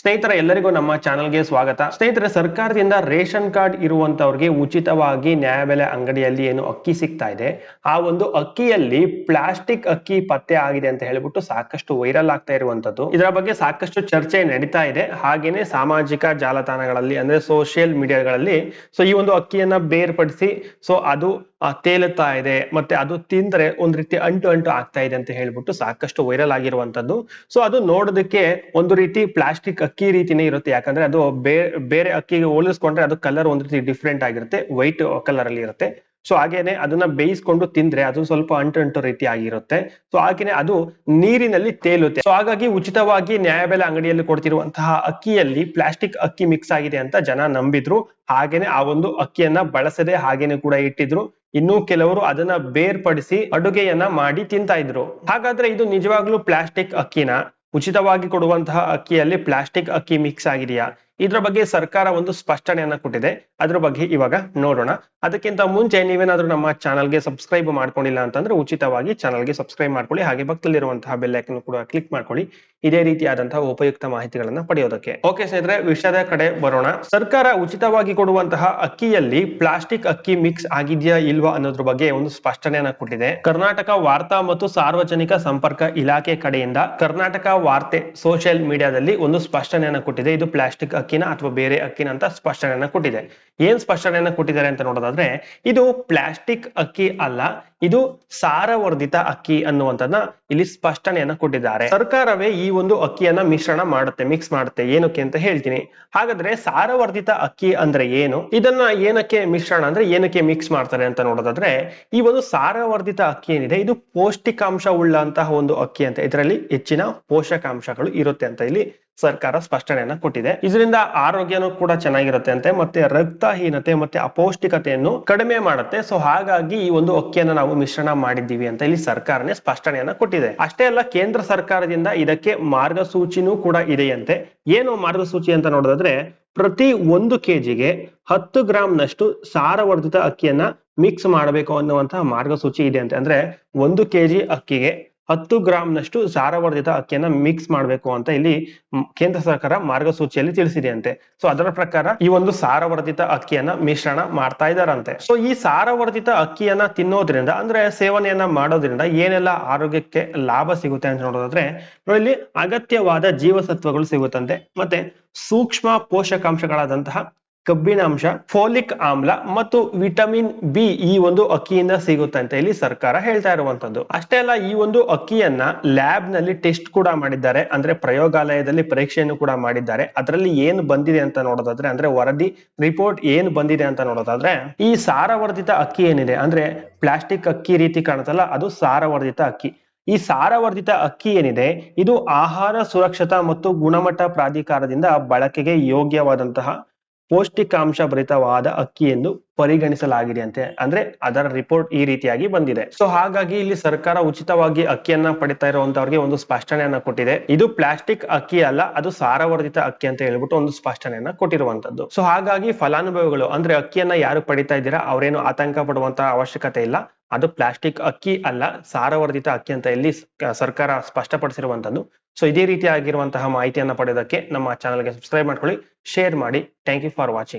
ಸ್ನೇಹಿತರ, ಎಲ್ಲರಿಗೂ ನಮ್ಮ ಚಾನಲ್ಗೆ ಸ್ವಾಗತ. ಸ್ನೇಹಿತರೆ, ಸರ್ಕಾರದಿಂದ ರೇಷನ್ ಕಾರ್ಡ್ ಇರುವಂತವ್ರಿಗೆ ಉಚಿತವಾಗಿ ನ್ಯಾಯಬೆಲೆ ಅಂಗಡಿಯಲ್ಲಿ ಏನು ಅಕ್ಕಿ ಸಿಗ್ತಾ ಇದೆ? ಆ ಒಂದು ಅಕ್ಕಿಯಲ್ಲಿ ಪ್ಲಾಸ್ಟಿಕ್ ಅಕ್ಕಿ ಪತ್ತೆ ಆಗಿದೆ ಅಂತ ಹೇಳ್ಬಿಟ್ಟು ಸಾಕಷ್ಟು ವೈರಲ್ ಆಗ್ತಾ ಇರುವಂತದ್ದು ಇದರ ಬಗ್ಗೆ ಸಾಕಷ್ಟು ಚರ್ಚೆ ನಡೀತಾ ಇದೆ. ಹಾಗೇನೆ ಸಾಮಾಜಿಕ ಜಾಲತಾಣಗಳಲ್ಲಿ, ಅಂದ್ರೆ ಸೋಷಿಯಲ್ ಮೀಡಿಯಾಗಳಲ್ಲಿ ಸೊ ಈ ಒಂದು ಅಕ್ಕಿಯನ್ನ ಬೇರ್ಪಡಿಸಿ ಸೊ ಅದು ತೇಲುತ್ತಾ ಇದೆ. ಮತ್ತೆ ಅದು ತಿಂದ್ರೆ ಒಂದ್ ರೀತಿ ಅಂಟು ಅಂಟು ಆಗ್ತಾ ಇದೆ ಅಂತ ಹೇಳ್ಬಿಟ್ಟು ಸಾಕಷ್ಟು ವೈರಲ್ ಆಗಿರುವಂತದ್ದು. ಸೊ ಅದು ನೋಡೋದಕ್ಕೆ ಒಂದು ರೀತಿ ಪ್ಲಾಸ್ಟಿಕ್ ಅಕ್ಕಿ ರೀತಿನೇ ಇರುತ್ತೆ. ಯಾಕಂದ್ರೆ ಅದು ಬೇರೆ ಬೇರೆ ಅಕ್ಕಿಗೆ ಹೋಲಿಸ್ಕೊಂಡ್ರೆ ಅದು ಕಲರ್ ಒಂದ್ ರೀತಿ ಡಿಫ್ರೆಂಟ್ ಆಗಿರುತ್ತೆ. ವೈಟ್ ಕಲರ್ ಅಲ್ಲಿ ಇರುತ್ತೆ. ಸೊ ಹಾಗೇನೆ ಅದನ್ನ ಬೇಯಿಸ್ಕೊಂಡು ತಿಂದ್ರೆ ಅದು ಸ್ವಲ್ಪ ಅಂಟು ರೀತಿ ಆಗಿರುತ್ತೆ. ಸೊ ಹಾಗೇನೆ ಅದು ನೀರಿನಲ್ಲಿ ತೇಲುತ್ತೆ. ಸೊ ಹಾಗಾಗಿ ಉಚಿತವಾಗಿ ನ್ಯಾಯಬೆಲೆ ಅಂಗಡಿಯಲ್ಲಿ ಕೊಡ್ತಿರುವಂತಹ ಅಕ್ಕಿಯಲ್ಲಿ ಪ್ಲಾಸ್ಟಿಕ್ ಅಕ್ಕಿ ಮಿಕ್ಸ್ ಆಗಿದೆ ಅಂತ ಜನ ನಂಬಿದ್ರು. ಹಾಗೇನೆ ಆ ಒಂದು ಅಕ್ಕಿಯನ್ನ ಬಳಸದೆ ಹಾಗೇನೆ ಕೂಡ ಇಟ್ಟಿದ್ರು. ಇನ್ನು ಕೆಲವರು ಅದನ್ನ ಬೇರ್ಪಡಿಸಿ ಅಡುಗೆಯನ್ನ ಮಾಡಿ ತಿಂತಾ ಇದ್ರು. ಹಾಗಾದ್ರೆ ಇದು ನಿಜವಾಗ್ಲೂ ಪ್ಲಾಸ್ಟಿಕ್ ಅಕ್ಕಿನ? ಉಚಿತವಾಗಿ ಕೊಡುವಂತಹ ಅಕ್ಕಿಯಲ್ಲಿ ಪ್ಲಾಸ್ಟಿಕ್ ಅಕ್ಕಿ ಮಿಕ್ಸ್ ಆಗಿದೆಯಾ? ಇದ್ರ ಬಗ್ಗೆ ಸರ್ಕಾರ ಒಂದು ಸ್ಪಷ್ಟನೆಯನ್ನ ಕೊಟ್ಟಿದೆ. ಅದ್ರ ಬಗ್ಗೆ ಇವಾಗ ನೋಡೋಣ. ಅದಕ್ಕಿಂತ ಮುಂಚೆ ನೀವೇನಾದ್ರೂ ನಮ್ಮ ಚಾನಲ್ಗೆ ಸಬ್ಸ್ಕ್ರೈಬ್ ಮಾಡ್ಕೊಂಡಿಲ್ಲ ಅಂತಂದ್ರೆ ಉಚಿತವಾಗಿ ಚಾನಲ್ಗೆ ಸಬ್ಸ್ಕ್ರೈಬ್ ಮಾಡ್ಕೊಳ್ಳಿ. ಹಾಗೆ ಪಕ್ಕದಲ್ಲಿರುವಂತಹ ಬೆಲ್ ಐಕನ್ ಕೂಡ ಕ್ಲಿಕ್ ಮಾಡ್ಕೊಳ್ಳಿ. ಇದೇ ರೀತಿಯಾದಂತಹ ಉಪಯುಕ್ತ ಮಾಹಿತಿಗಳನ್ನ ಪಡೆಯೋದಕ್ಕೆ. ಓಕೆ ಸ್ನೇಹಿತರೆ, ವಿಷಯದ ಕಡೆ ಬರೋಣ. ಸರ್ಕಾರ ಉಚಿತವಾಗಿ ಕೊಡುವಂತಹ ಅಕ್ಕಿಯಲ್ಲಿ ಪ್ಲಾಸ್ಟಿಕ್ ಅಕ್ಕಿ ಮಿಕ್ಸ್ ಆಗಿದೆಯಾ ಇಲ್ವಾ ಅನ್ನೋದ್ರ ಬಗ್ಗೆ ಒಂದು ಸ್ಪಷ್ಟನೆಯನ್ನ ಕೊಟ್ಟಿದೆ. ಕರ್ನಾಟಕ ವಾರ್ತಾ ಮತ್ತು ಸಾರ್ವಜನಿಕ ಸಂಪರ್ಕ ಇಲಾಖೆ ಕಡೆಯಿಂದ ಕರ್ನಾಟಕ ವಾರ್ತೆ ಸೋಷಿಯಲ್ ಮೀಡಿಯಾದಲ್ಲಿ ಒಂದು ಸ್ಪಷ್ಟನೆಯನ್ನ ಕೊಟ್ಟಿದೆ. ಇದು ಪ್ಲಾಸ್ಟಿಕ್ ಅಕ್ಕಿನ ಅಥವಾ ಬೇರೆ ಅಕ್ಕಿನ ಅಂತ ಸ್ಪಷ್ಟನೆಯನ್ನ ಕೊಟ್ಟಿದೆ. ಏನ್ ಸ್ಪಷ್ಟನೆಯನ್ನ ಕೊಟ್ಟಿದ್ದಾರೆ ಅಂತ ನೋಡೋದಾದ್ರೆ, ಇದು ಪ್ಲಾಸ್ಟಿಕ್ ಅಕ್ಕಿ ಅಲ್ಲ, ಇದು ಸಾರವರ್ಧಿತ ಅಕ್ಕಿ ಅನ್ನುವಂಥದ್ದನ್ನ ಇಲ್ಲಿ ಸ್ಪಷ್ಟನೆಯನ್ನ ಕೊಟ್ಟಿದ್ದಾರೆ. ಸರ್ಕಾರವೇ ಈ ಒಂದು ಅಕ್ಕಿಯನ್ನ ಮಿಶ್ರಣ ಮಾಡುತ್ತೆ ಮಿಕ್ಸ್ ಮಾಡುತ್ತೆ, ಏನಕ್ಕೆ ಅಂತ ಹೇಳ್ತೀನಿ. ಹಾಗಾದ್ರೆ ಸಾರವರ್ಧಿತ ಅಕ್ಕಿ ಅಂದ್ರೆ ಏನು? ಇದನ್ನ ಏನಕ್ಕೆ ಮಿಶ್ರಣ ಅಂದ್ರೆ ಏನಕ್ಕೆ ಮಿಕ್ಸ್ ಮಾಡ್ತಾರೆ ಅಂತ ನೋಡೋದಾದ್ರೆ, ಈ ಒಂದು ಸಾರವರ್ಧಿತ ಅಕ್ಕಿ ಏನಿದೆ, ಇದು ಪೌಷ್ಟಿಕಾಂಶ ಉಳ್ಳಂತಹ ಒಂದು ಅಕ್ಕಿ ಅಂತ, ಇದರಲ್ಲಿ ಹೆಚ್ಚಿನ ಪೋಷಕಾಂಶಗಳು ಇರುತ್ತೆ ಅಂತ ಇಲ್ಲಿ ಸರ್ಕಾರ ಸ್ಪಷ್ಟನೆಯನ್ನ ಕೊಟ್ಟಿದೆ. ಇದರಿಂದ ಆರೋಗ್ಯನೂ ಕೂಡ ಚೆನ್ನಾಗಿರುತ್ತೆ ಅಂತೆ, ಮತ್ತೆ ರಕ್ತಹೀನತೆ ಮತ್ತೆ ಅಪೌಷ್ಟಿಕತೆಯನ್ನು ಕಡಿಮೆ ಮಾಡುತ್ತೆ. ಸೊ ಹಾಗಾಗಿ ಈ ಒಂದು ಅಕ್ಕಿಯನ್ನ ನಾವು ಮಿಶ್ರಣ ಮಾಡಿದ್ದೀವಿ ಅಂತ ಇಲ್ಲಿ ಸರ್ಕಾರನೇ ಸ್ಪಷ್ಟನೆಯನ್ನ ಕೊಟ್ಟಿದೆ. ಅಷ್ಟೇ ಅಲ್ಲ, ಕೇಂದ್ರ ಸರ್ಕಾರದಿಂದ ಇದಕ್ಕೆ ಮಾರ್ಗಸೂಚಿನೂ ಕೂಡ ಇದೆಯಂತೆ. ಏನು ಮಾರ್ಗಸೂಚಿ ಅಂತ ನೋಡೋದಾದ್ರೆ, ಪ್ರತಿ ಒಂದು ಕೆಜಿಗೆ ಹತ್ತು ಗ್ರಾಂನಷ್ಟು ಸಾರವರ್ಧಿತ ಅಕ್ಕಿಯನ್ನ ಮಿಕ್ಸ್ ಮಾಡಬೇಕು ಅನ್ನುವಂತಹ ಮಾರ್ಗಸೂಚಿ ಇದೆ ಅಂತೆ. ಅಂದ್ರೆ ಒಂದು ಕೆಜಿ ಅಕ್ಕಿಗೆ ಹತ್ತು ಗ್ರಾಂನಷ್ಟು ಸಾರವರ್ಧಿತ ಅಕ್ಕಿಯನ್ನ ಮಿಕ್ಸ್ ಮಾಡಬೇಕು ಅಂತ ಇಲ್ಲಿ ಕೇಂದ್ರ ಸರ್ಕಾರ ಮಾರ್ಗಸೂಚಿಯಲ್ಲಿ ತಿಳಿಸಿದೆ ಅಂತೆ ಸೊ ಅದರ ಪ್ರಕಾರ ಈ ಒಂದು ಸಾರವರ್ಧಿತ ಅಕ್ಕಿಯನ್ನ ಮಿಶ್ರಣ ಮಾಡ್ತಾ ಇದಾರಂತೆ. ಸೊ ಈ ಸಾರವರ್ಧಿತ ಅಕ್ಕಿಯನ್ನ ತಿನ್ನೋದ್ರಿಂದ ಅಂದ್ರೆ ಸೇವನೆಯನ್ನ ಮಾಡೋದ್ರಿಂದ ಏನೆಲ್ಲ ಆರೋಗ್ಯಕ್ಕೆ ಲಾಭ ಸಿಗುತ್ತೆ ಅಂತ ನೋಡೋದಾದ್ರೆ, ನೋಡಿ ಇಲ್ಲಿ ಅಗತ್ಯವಾದ ಜೀವಸತ್ವಗಳು ಸಿಗುತ್ತಂತೆ. ಮತ್ತೆ ಸೂಕ್ಷ್ಮ ಪೋಷಕಾಂಶಗಳಾದಂತಹ ಕಬ್ಬಿಣಾಂಶ ಫೋಲಿಕ್ ಆಮ್ಲ ಮತ್ತು ವಿಟಮಿನ್ ಬಿ ಈ ಒಂದು ಅಕ್ಕಿಯಿಂದ ಸಿಗುತ್ತೆ ಅಂತ ಇಲ್ಲಿ ಸರ್ಕಾರ ಹೇಳ್ತಾ ಇರುವಂತದ್ದು. ಅಷ್ಟೇ ಅಲ್ಲ, ಈ ಒಂದು ಅಕ್ಕಿಯನ್ನ ಲ್ಯಾಬ್ನಲ್ಲಿ ಟೆಸ್ಟ್ ಕೂಡ ಮಾಡಿದ್ದಾರೆ. ಅಂದ್ರೆ ಪ್ರಯೋಗಾಲಯದಲ್ಲಿ ಪರೀಕ್ಷೆಯನ್ನು ಕೂಡ ಮಾಡಿದ್ದಾರೆ. ಅದರಲ್ಲಿ ಏನು ಬಂದಿದೆ ಅಂತ ನೋಡೋದಾದ್ರೆ, ಅಂದ್ರೆ ವರದಿ ರಿಪೋರ್ಟ್ ಏನು ಬಂದಿದೆ ಅಂತ ನೋಡೋದಾದ್ರೆ, ಈ ಸಾರವರ್ಧಿತ ಅಕ್ಕಿ ಏನಿದೆ, ಅಂದ್ರೆ ಪ್ಲಾಸ್ಟಿಕ್ ಅಕ್ಕಿ ರೀತಿ ಕಾಣುತ್ತಲ್ಲ, ಅದು ಸಾರವರ್ಧಿತ ಅಕ್ಕಿ. ಈ ಸಾರವರ್ಧಿತ ಅಕ್ಕಿ ಏನಿದೆ, ಇದು ಆಹಾರ ಸುರಕ್ಷತಾ ಮತ್ತು ಗುಣಮಟ್ಟ ಪ್ರಾಧಿಕಾರದಿಂದ ಬಳಕೆಗೆ ಯೋಗ್ಯವಾದಂತಹ ಪೌಷ್ಟಿಕಾಂಶ ಭರಿತವಾದ ಅಕ್ಕಿ ಎಂದು ಪರಿಗಣಿಸಲಾಗಿದೆ ಅಂತೆ ಅಂದ್ರೆ ಅದರ ರಿಪೋರ್ಟ್ ಈ ರೀತಿಯಾಗಿ ಬಂದಿದೆ. ಸೊ ಹಾಗಾಗಿ ಇಲ್ಲಿ ಸರ್ಕಾರ ಉಚಿತವಾಗಿ ಅಕ್ಕಿಯನ್ನ ಪಡಿತಾ ಇರುವಂತವ್ರಿಗೆ ಒಂದು ಸ್ಪಷ್ಟನೆಯನ್ನ ಕೊಟ್ಟಿದೆ. ಇದು ಪ್ಲಾಸ್ಟಿಕ್ ಅಕ್ಕಿ ಅಲ್ಲ, ಅದು ಸಾರವರ್ಧಿತ ಅಕ್ಕಿ ಅಂತ ಹೇಳ್ಬಿಟ್ಟು ಒಂದು ಸ್ಪಷ್ಟನೆಯನ್ನ ಕೊಟ್ಟಿರುವಂತದ್ದು. ಸೊ ಹಾಗಾಗಿ ಫಲಾನುಭವಿಗಳು, ಅಂದ್ರೆ ಅಕ್ಕಿಯನ್ನ ಯಾರು ಪಡಿತಾ ಇದ್ದೀರಾ, ಅವರೇನು ಆತಂಕ ಪಡುವಂತಹ ಅವಶ್ಯಕತೆ ಇಲ್ಲ. ಅದು ಪ್ಲಾಸ್ಟಿಕ್ ಅಕ್ಕಿ ಅಲ್ಲ, ಸಾರವರ್ಧಿತ ಅಕ್ಕಿ ಅಂತ ಇಲ್ಲಿ ಸರ್ಕಾರ ಸ್ಪಷ್ಟಪಡಿಸಿರುವಂತದ್ದು. ಸೊ ಇದೇ ರೀತಿ ಆಗಿರುವಂತಹ ಮಾಹಿತಿಯನ್ನ ಪಡೆಯೋದಕ್ಕೆ ನಮ್ಮ ಚಾನಲ್ಗೆ ಸಬ್ಸ್ಕ್ರೈಬ್ ಮಾಡ್ಕೊಳ್ಳಿ ಶೇರ್ ಮಾಡಿ. Thank you for watching